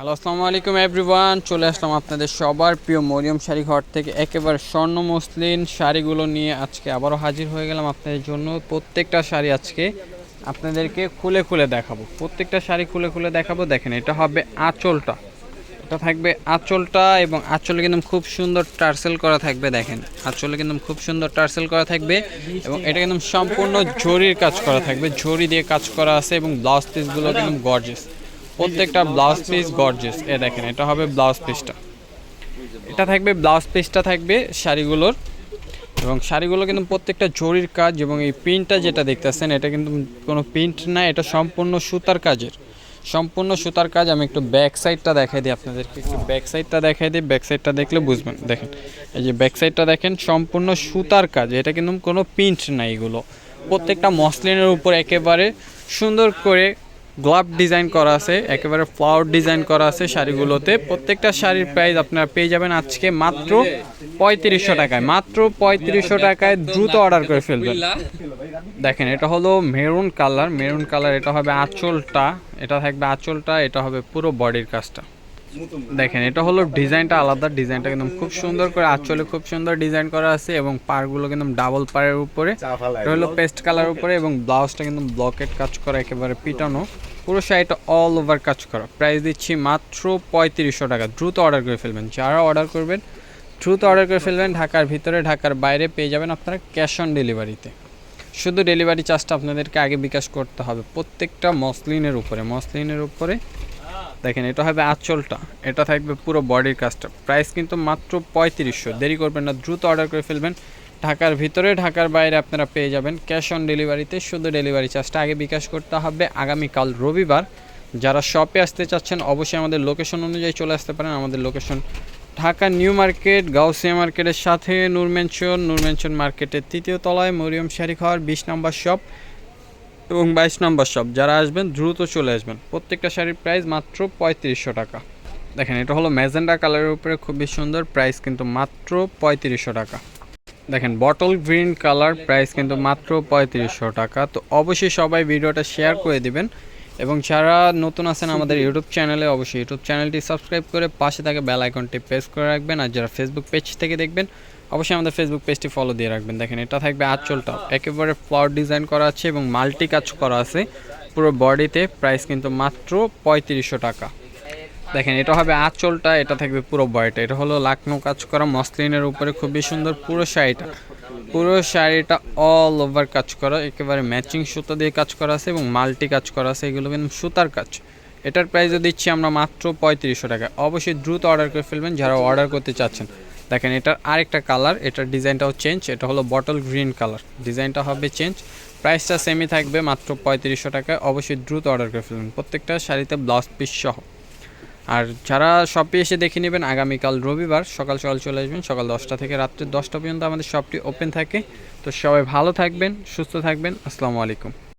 Hello, আসসালামু আলাইকুম everyone. চলে আসলাম আপনাদের সবার প্রিয় মরিয়ম শাড়ি ঘর থেকে। একেবারে স্বর্ণ মসলিন শাড়িগুলো নিয়ে আজকে আবারও হাজির হয়ে গেলাম আপনাদের জন্য। প্রত্যেকটা শাড়ি আজকে আপনাদেরকে খুলে খুলে দেখাবো। প্রত্যেকটা শাড়ি খুলে খুলে দেখাবো। দেখেন, এটা হবে আঁচলটা। এটা থাকবে আঁচলটা এবং আঁচলে কিন্তু খুব সুন্দর টার্সেল করা থাকবে, দেখেন। আঁচলে কিন্তু খুব সুন্দর টার্সেল করা থাকবে এবং এটা কিন্তু সম্পূর্ণ জরির কাজ করা থাকবে। জরি দিয়ে কাজ করা আছে এবং ব্লাউজ পিসগুলো কিন্তু গর্জেস প্রত্যেকটা ব্লাউজ পিস গর্জেস এ দেখেন, এটা হবে ব্লাউজ পিসটা এটা থাকবে ব্লাউজ পিসটা থাকবে শাড়িগুলোর। এবং শাড়িগুলো কিন্তু প্রত্যেকটা জরির কাজ এবং এই প্রিন্টটা যেটা দেখতেছেন, এটা কিন্তু কোনো প্রিন্ট না, এটা সম্পূর্ণ সুতার কাজের। সম্পূর্ণ সুতার কাজ, আমি একটু ব্যাক সাইডটা দেখাই দিই আপনাদেরকে। একটু ব্যাক সাইডটা দেখাই দিই ব্যাক সাইডটা দেখলে বুঝবেন। দেখেন, এই যে ব্যাক সাইডটা দেখেন, সম্পূর্ণ সুতার কাজ, এটা কিন্তু কোনো প্রিন্ট না এগুলো। প্রত্যেকটা মসলিনের উপর একেবারে সুন্দর করে গ্লাভ ডিজাইন করা আছে, একেবারে ফ্লাওয়ার ডিজাইন করা আছে শাড়িগুলোতে। প্রত্যেকটা শাড়ির প্রাইস আপনারা পেয়ে যাবেন আজকে মাত্র পঁয়ত্রিশশো টাকায়। মাত্র পঁয়ত্রিশশো টাকায় দ্রুত অর্ডার করে ফেলবেন। দেখেন, এটা হলো মেরুন কালার। মেরুন কালার, এটা হবে আঁচলটা। এটা থাকবে আঁচলটা, এটা হবে পুরো বডির কাজটা। দেখেন এটা হলো ডিজাইনটা আলাদা ডিজাইনটা কিন্তু খুব সুন্দর করে আঁচলে খুব সুন্দর ডিজাইন করা আছে এবং পারগুলো কিন্তু ডাবল পারের উপরে। এটা হলো পেস্ট কালার উপরে এবং ব্লাউজটা কিন্তু ব্লকেট কাজ করা একেবারে পিটানো। পুরো শাড়িটা অল ওভার কাজ করা। প্রাইস দিচ্ছি মাত্র পঁয়ত্রিশশো টাকা। দ্রুত অর্ডার করে ফেলবেন। যারা অর্ডার করবেন দ্রুত অর্ডার করে ফেলবেন। ঢাকার ভিতরে ঢাকার বাইরে পেয়ে যাবেন আপনারা ক্যাশ অন ডেলিভারিতে শুধু ডেলিভারি চার্জটা আপনাদেরকে আগে বিকাশ করতে হবে প্রত্যেকটা মসলিনের উপরে মসলিনের উপরে দেখেন, এটা হবে আঁচলটা। এটা থাকবে পুরো বডির কাজটা। প্রাইস কিন্তু মাত্র পঁয়ত্রিশশো। দেরি করবেন না, দ্রুত অর্ডার করে ফেলবেন। ঢাকার ভিতরে, ঢাকার বাইরে আপনারা পেয়ে যাবেন। ক্যাশ অন ডেলিভারিতে শুধু ডেলিভারি চার্জটা আগে বিকাশ করতে হবে। আগামীকাল রবিবার, যারা শপে আসতে চাচ্ছেন, অবশ্যই আমাদের লোকেশন অনুযায়ী চলে আসতে পারেন। আমাদের location Dhaka new market, Gausia মার্কেটের সাথে নূর মেনশন নূর মেনশন মার্কেটের তৃতীয় তলায় মরিয়ম শাড়ি খাওয়ার বিশ নম্বর শপ এবং বাইশ নম্বর শপ যারা আসবেন দ্রুত চলে আসবেন। প্রত্যেকটা শাড়ির প্রাইস মাত্র পঁয়ত্রিশশো টাকা। দেখেন, এটা হলো ম্যাজেন্ডা কালারের উপরে খুবই সুন্দর প্রাইস কিন্তু মাত্র পঁয়ত্রিশশো টাকা। দেখেন বটল গ্রিন কালার প্রাইস কিন্তু মাত্র পঁয়ত্রিশশো টাকা। তো অবশ্যই সবাই ভিডিওটা শেয়ার করে দিবেন। এবং যারা নতুন আছেন আমাদের ইউটিউব চ্যানেলে অবশ্যই ইউটিউব চ্যানেলটি সাবস্ক্রাইব করে পাশে থাকে বেল আইকনটি প্রেস করে রাখবেন আর যারা ফেসবুক পেজ থেকে দেখবেন অবশ্যই আমাদের ফেসবুক পেজটি ফলো দিয়ে রাখবেন। দেখেন এটা থাকবে আঁচলটা একেবারে ফ্লাওয়ার ডিজাইন করা আছে এবং মাল্টি কাজ করা আছে। পুরো বডিতে প্রাইস কিন্তু মাত্র পঁয়ত্রিশশো টাকা। দেখেন এটা হবে আঁচলটা এটা থাকবে পুরো বডিটা এটা হলো লাকনো কাজ করা মসলিনের উপরে খুবই সুন্দর পুরো শাড়িটা। পুরো শাড়িটা অল ওভার কাজ করা, একেবারে ম্যাচিং সুতো দিয়ে কাজ করা আছে এবং মাল্টি কাজ করা আছে, এগুলো কিন্তু সুতার কাজ। এটার প্রাইসও দিচ্ছি আমরা মাত্র পঁয়ত্রিশশো টাকা। অবশ্যই দ্রুত অর্ডার করে ফেলবেন যারা অর্ডার করতে চাচ্ছেন। দেখেন এটার আরেকটা কালার এটার ডিজাইনটাও চেঞ্জ এটা হলো বটল গ্রিন কালার ডিজাইনটা হবে চেঞ্জ প্রাইসটা সেমই থাকবে মাত্র পঁয়ত্রিশশো টাকায়। অবশ্যই দ্রুত অর্ডার করে ফেলবেন। প্রত্যেকটা শাড়িতে ব্লাউজ পিস সহ। আর যারা শপে এসে দেখে নেবেন, আগামীকাল রবিবার সকাল সকাল চলে আসবেন, সকাল দশটা থেকে রাত্রে দশটা পর্যন্ত আমাদের শপটি ওপেন থাকে। তো সবাই ভালো থাকবেন, সুস্থ থাকবেন। আসসালামু আলাইকুম।